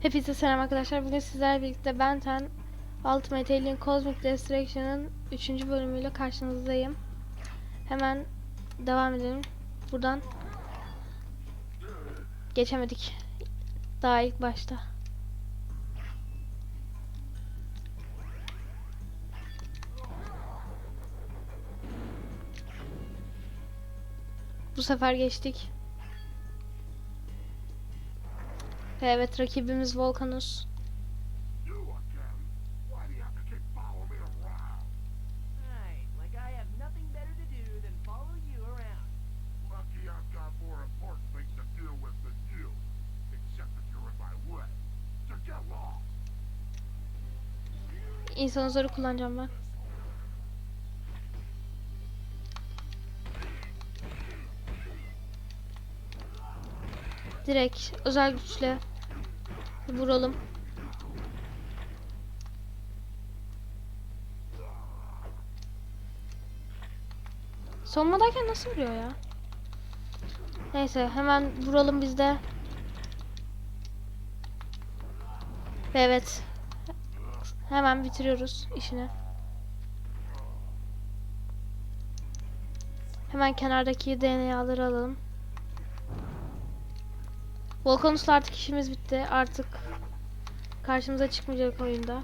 Hepinize selam arkadaşlar. Bugün sizlerle birlikte Ben 10 Ultimate Alien Cosmic Destruction'ın 3. bölümüyle karşınızdayım. Hemen devam edelim. Buradan geçemedik. Daha ilk başta. Bu sefer geçtik. Evet rakibimiz Volkanus. You again? Why do Direkt özel güçle vuralım. Sonmadayken nasıl vuruyor ya? Neyse hemen vuralım biz de. Ve evet Hemen bitiriyoruz işini. Hemen kenardaki DNA'ları alalım. Volkanus'la artık işimiz bitti. Artık karşımıza çıkmayacak oyunda.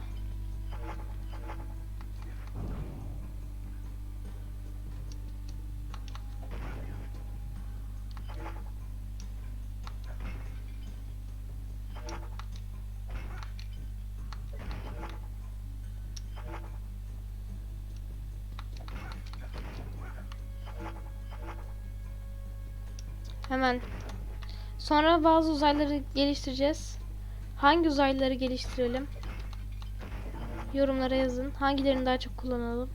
Hemen. Sonra bazı uzayları geliştireceğiz. Hangi uzaylıları geliştirelim? Yorumlara yazın. Hangilerini daha çok kullanalım?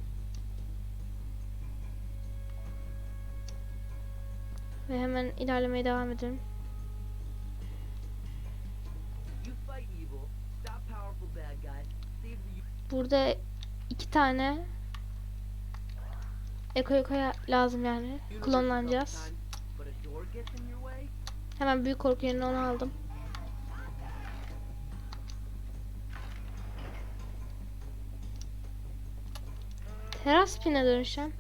Ve hemen ilerlemeye devam edelim. Burada iki tane Eko Eko'ya lazım yani. universe Hemen büyük korku yerine onu aldım. Teras pine dönüşeceğim.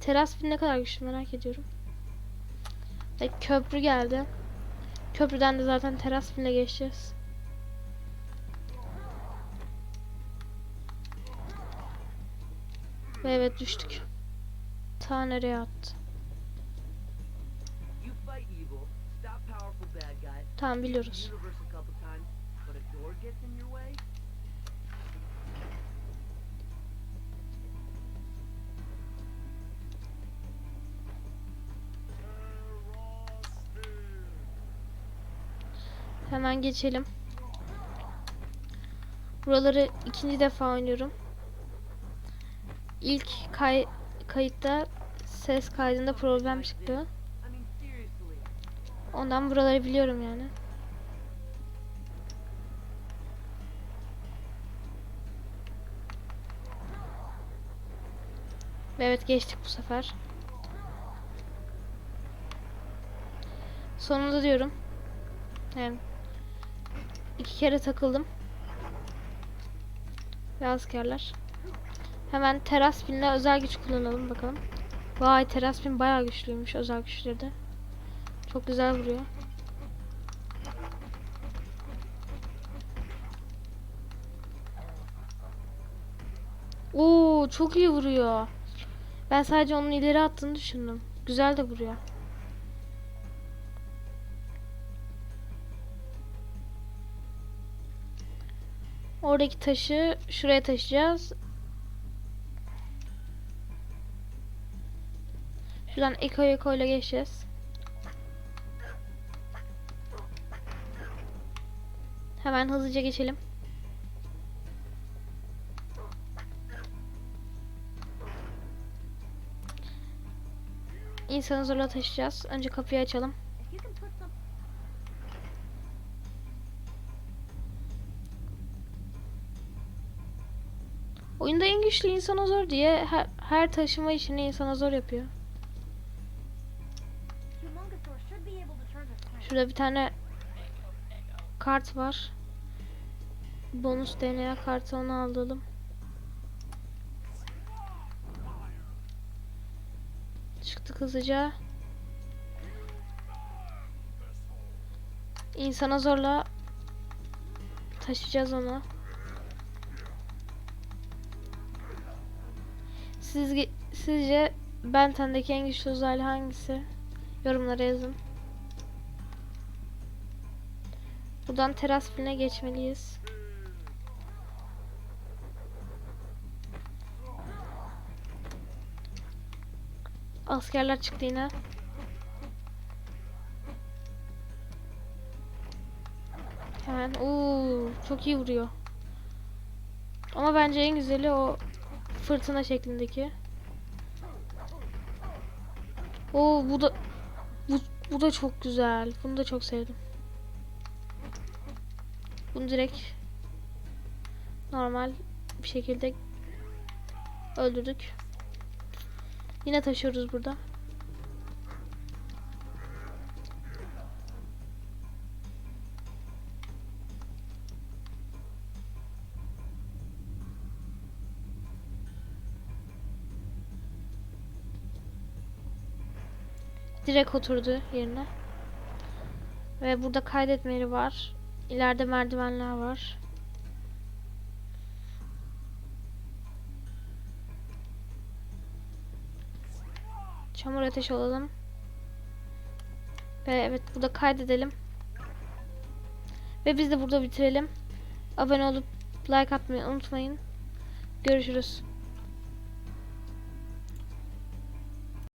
Teras pin ne kadar güçlü merak ediyorum. Ve köprü geldi. Köprüden de zaten teras pinle geçeceğiz. Ve evet düştük. Ta nereye attı? Your way? Hemen geçelim. Buraları ikinci defa oynuyorum. İlk kay kayıtta ses kaydında problem çıktı. Ondan buraları biliyorum yani. Ve Evet geçtik bu sefer. Sonunda diyorum. Yani iki kere takıldım. Ve askerler. Hemen teras pinle özel güç kullanalım bakalım. Vay teras pin bayağı güçlüymüş özel güçleri de. Çok güzel vuruyor. Oo çok iyi vuruyor. Ben sadece onun ileri attığını düşündüm. Güzel de vuruyor. Oradaki taşı şuraya taşıyacağız. Şuradan Eko Eko ile geçeceğiz. Hemen hızlıca geçelim. İnsanı zorla taşıyacağız. Önce kapıyı açalım. Oyunda en güçlü insana zor diye her, her taşıma işini insana zor yapıyor. Şurada bir tane kart var. bonus DNA kartı onu alalım. Çıktık hızlıca. İnsana zorla taşıyacağız onu. Siz, sizce Benten'deki en güçlü uzaylı hangisi? Yorumlara yazın. Buradan teras filine geçmeliyiz. Askerler çıktı yine. Hemen. Oo, çok iyi vuruyor. Ama bence en güzeli o fırtına şeklindeki. Oo bu da bu, bu da çok güzel. Bunu da çok sevdim. Bunu direkt normal bir şekilde öldürdük. Yine taşıyoruz burada. Direkt oturdu yerine. Ve burada kaydetme yeri var. İleride merdivenler var. Çamur ateş olalım. Ve evet burada kaydedelim. Ve biz de burada bitirelim. Abone olup like atmayı unutmayın. Görüşürüz.